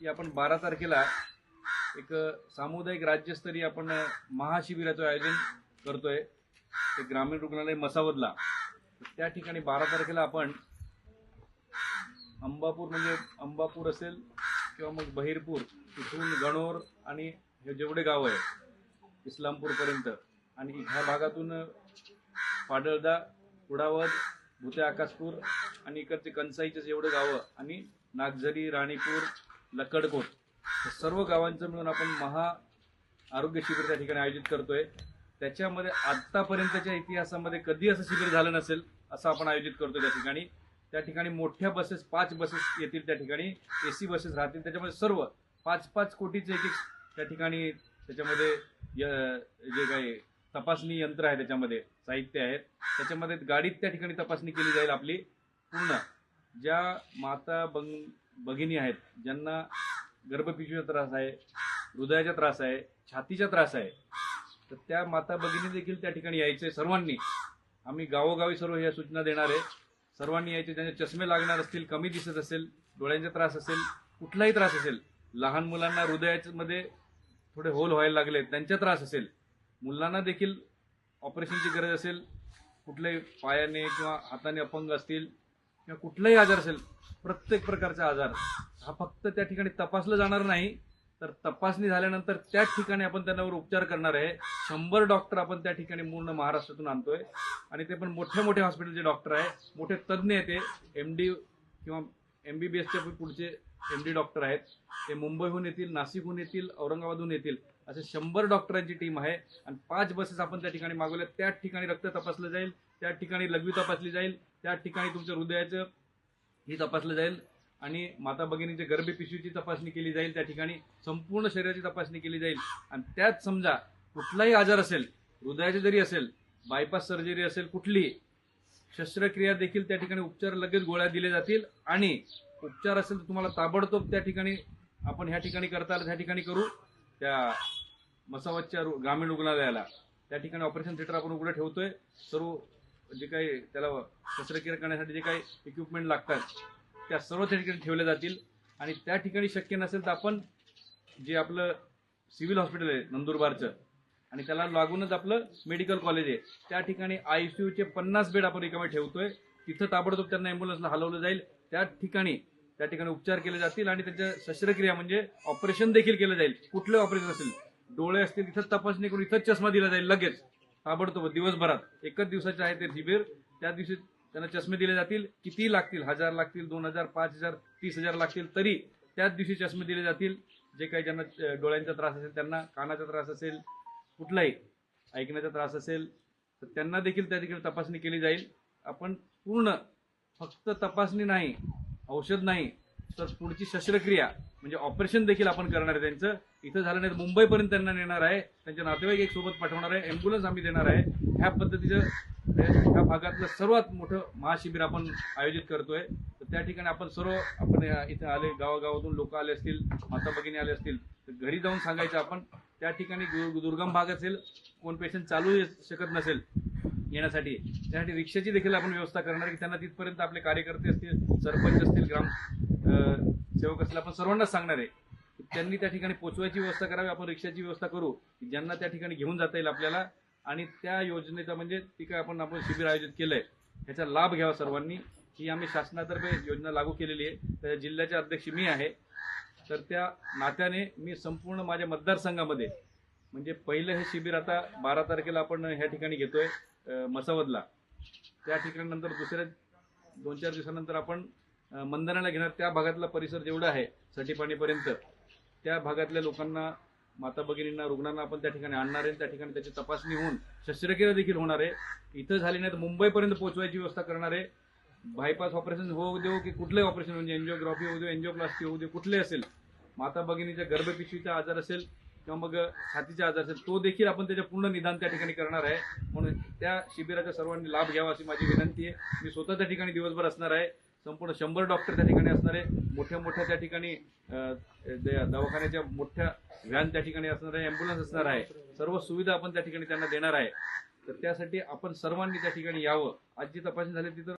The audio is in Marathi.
की आपण बारा तारखेला एक सामुदायिक राज्यस्तरीय आपण महाशिबिराचं आयोजन करतोय. ते ग्रामीण रुग्णालय मसावदला. त्या ठिकाणी बारा तारखेला आपण अंबापूर म्हणजे अंबापूर असेल किंवा मग बहिरपूर तिथून गणोर आणि हे जेवढे गाव आहे इस्लामपूरपर्यंत आणि ह्या भागातून पाडळदा कुडावद भुते आकाशपूर आणि इकडचे कंसाईचे जेवढे गावं आणि नागझरी राणीपूर लकडकोट सर्व गावांचं मिळून आपण महा आरोग्य शिबिर त्या ठिकाणी आयोजित करतोय. त्याच्यामध्ये आत्तापर्यंतच्या इतिहासामध्ये कधी असं शिबिर झालं नसेल असं आपण आयोजित करतोय त्या ठिकाणी. त्या ठिकाणी मोठ्या बसेस पाच बसेस येतील त्या ठिकाणी. ए सी बसेस राहतील. त्याच्यामध्ये सर्व पाच पाच कोटीचे एक एक त्या ठिकाणी त्याच्यामध्ये य- जे काही तपासणी यंत्र आहे त्याच्यामध्ये साहित्य आहेत त्याच्यामध्ये गाडीत त्या ठिकाणी तपासणी केली जाईल आपली. पूर्ण. ज्या माता बंग भगिनी आहेत ज्यांना गर्भपिशवीचा त्रास आहे हृदयाचा त्रास आहे छातीचा त्रास आहे तर त्या माता भगिनी देखील त्या ठिकाणी यायचे सर्वांनी. आम्ही गावोगावी सर्व ह्या सूचना देणार आहे. सर्वांनी यायचे ज्यांचे चष्मे लागणार असतील कमी दिसत असेल डोळ्यांचा त्रास असेल कुठलाही त्रास असेल लहान मुलांना हृदयामध्ये थोडे होल व्हायला लागले त्यांचा त्रास असेल मुलांना देखील ऑपरेशनची गरज असेल कुठल्याही पायाने किंवा हाताने अपंग असतील किंवा कुठलाही आजार असेल प्रत्येक प्रकारचा आजार हा फक्त त्या ठिकाणी तपासलं जाणार नाही. तर तपासणी झाल्यानंतर त्याच ठिकाणी आपण त्यांच्यावर उपचार करणार आहे. शंभर डॉक्टर आपण त्या ठिकाणी पूर्ण महाराष्ट्रातून आणतोय. आणि ते पण मोठे मोठे हॉस्पिटलचे डॉक्टर आहे. मोठे तज्ज्ञ आहेत ते. एम डी किंवा एम बी बी एसच्या पुढचे एम डी डॉक्टर आहेत. ते मुंबईहून येतील नाशिकहून येतील औरंगाबादहून येतील. असे शंभर डॉक्टरांची टीम आहे. आणि पाच बसेस आपण त्या ठिकाणी मागवल्या त्या ठिकाणी रक्त तपासलं जाईल त्या ठिकाणी लघवी तपासली जाईल त्या ठिकाणी तुमच्या हृदयाचं ही तपासलं जाईल. आणि माता भगिनीच्या गर्भी पिशवीची तपासणी केली जाईल त्या ठिकाणी संपूर्ण शरीराची तपासणी केली जाईल. आणि त्यात समजा कुठलाही आजार असेल हृदयाचे जरी असेल बायपास सर्जरी असेल कुठली शस्त्रक्रिया देखील त्या ठिकाणी उपचार लगेच गोळ्या दिले जातील. आणि उपचार असेल तर तुम्हाला ताबडतोब त्या ठिकाणी आपण ह्या ठिकाणी करता आलं त्या ठिकाणी करू. त्या मसावतच्या ग्रामीण रुग्णालयाला. त्या ठिकाणी ऑपरेशन थिएटर आपण उघडं ठेवतोय. सर्व जे काही त्याला शस्त्रक्रिया करण्यासाठी जे काही इक्विपमेंट लागतात त्या सर्व त्या ठिकाणी ठेवल्या जातील. आणि त्या ठिकाणी शक्य नसेल तर आपण जे आपलं सिव्हिल हॉस्पिटल आहे नंदुरबारचं आणि त्याला लागूनच आपलं मेडिकल कॉलेज आहे. त्या ठिकाणी आय सी यूचे पन्नास बेड आपण रिकामे ठेवतोय. तिथं ताबडतोब त्यांना ॲम्ब्युलन्सला हलवलं जाईल. त्या ठिकाणी त्या ठिकाणी उपचार केले जातील आणि त्याच्या शस्त्रक्रिया म्हणजे ऑपरेशन देखील केलं जाईल. कुठलं ऑपरेशन असेल डोळे असतील तिथंच तपासणी करून इथंच चष्मा दिला जाईल लगेच. ताबडतोब दिवसभरात. एकच दिवसाचे आहे ते शिबिर. त्या दिवशी त्यांना चष्मे दिले जातील. किती लागतील? हजार लागतील दोन हजार पाच हजार तीस हजार लागतील तरी त्याच दिवशी चष्मे दिले जातील. जे काही ज्यांना डोळ्यांचा त्रास असेल त्यांना कानाचा त्रास असेल कुठलाही ऐकण्याचा त्रास असेल तर त्यांना देखील त्या ठिकाणी तपासणी केली जाईल. आपण पूर्ण फक्त तपासणी नाही औषध नाही तर पुढची शस्त्रक्रिया म्हणजे ऑपरेशन देखील आपण करणार आहे त्यांचं. इथं झालं नाही तर मुंबईपर्यंत त्यांना नेणार आहे. त्यांच्या नातेवाईक एक सोबत पाठवणार आहे. ॲम्ब्युलन्स आम्ही देणार आहे. ह्या पद्धतीचं ह्या भागातलं सर्वात मोठं महाशिबिर आपण आयोजित करतोय. तर त्या ठिकाणी आपण सर्व आपण इथे आले गावागावातून लोक आले असतील माता भगिनी आले असतील तर घरी जाऊन सांगायचं आपण त्या ठिकाणी दुर्गम भाग असेल कोण पेशंट चालू शकत नसेल येण्यासाठी. त्यासाठी रिक्षाची देखील आपण व्यवस्था करणार की त्यांना तिथपर्यंत आपले कार्यकर्ते असतील सरपंच असतील ग्राम सेवक असतील आपण सर्वांनाच सांगणार आहे. त्यांनी त्या ठिकाणी पोचवायची व्यवस्था करावी आपण रिक्षाची व्यवस्था करू की ज्यांना त्या ठिकाणी घेऊन जाता येईल आपल्याला. आणि त्या योजनेचा म्हणजे ती काय आपण आपण शिबिर आयोजित केलं आहे ह्याचा लाभ घ्यावा सर्वांनी. ही आम्ही शासनातर्फे योजना लागू केलेली आहे. त्या जिल्ह्याचे अध्यक्ष मी आहे. तर त्या नात्याने मी संपूर्ण माझ्या मतदारसंघामध्ये म्हणजे पहिलं हे शिबिर आता बारा तारखेला आपण ह्या ठिकाणी घेतोय. मसावदला. त्या ठिकाणी नंतर दुसऱ्या दोन चार दिवसानंतर आपण मंदनाला घेणार. त्या भागातला परिसर जेवढा आहे सटीपाणीपर्यंत त्या भागातल्या लोकांना माता भगिनींना रुग्णांना आपण त्या ठिकाणी आणणार आहे. त्या ठिकाणी त्याची तपासणी होऊन शस्त्रक्रिया देखील होणार आहे. इथं झाली नाही तर मुंबईपर्यंत पोहोचवायची व्यवस्था करणार आहे. बायपास ऑपरेशन होऊ देऊ की कुठलंही ऑपरेशन म्हणजे एन्जिओग्राफी होऊ देऊ एन्जिओप्लास्टी होऊ देऊ कुठले असेल. माता भगिनीच्या गर्भपिशवीचा आजार असेल किंवा मग छातीचा आजार असेल तो देखील आपण त्याच्या पूर्ण निदान त्या ठिकाणी करणार आहे. म्हणून त्या शिबिराचा सर्वांनी लाभ घ्यावा अशी माझी विनंती आहे. मी स्वतः त्या ठिकाणी दिवसभर असणार आहे. संपूर्ण शंभर डॉक्टर त्या ठिकाणी असणार आहे. मोठ्या मोठ्या त्या ठिकाणी दवाखान्याच्या मोठ्या व्हॅन त्या ठिकाणी असणार आहे. ॲम्ब्युलन्स असणार आहे. सर्व सुविधा आपण त्या ठिकाणी त्यांना देणार आहे. तर त्यासाठी आपण सर्वांनी त्या ठिकाणी यावं. आज जी तपासणी झाली तिथं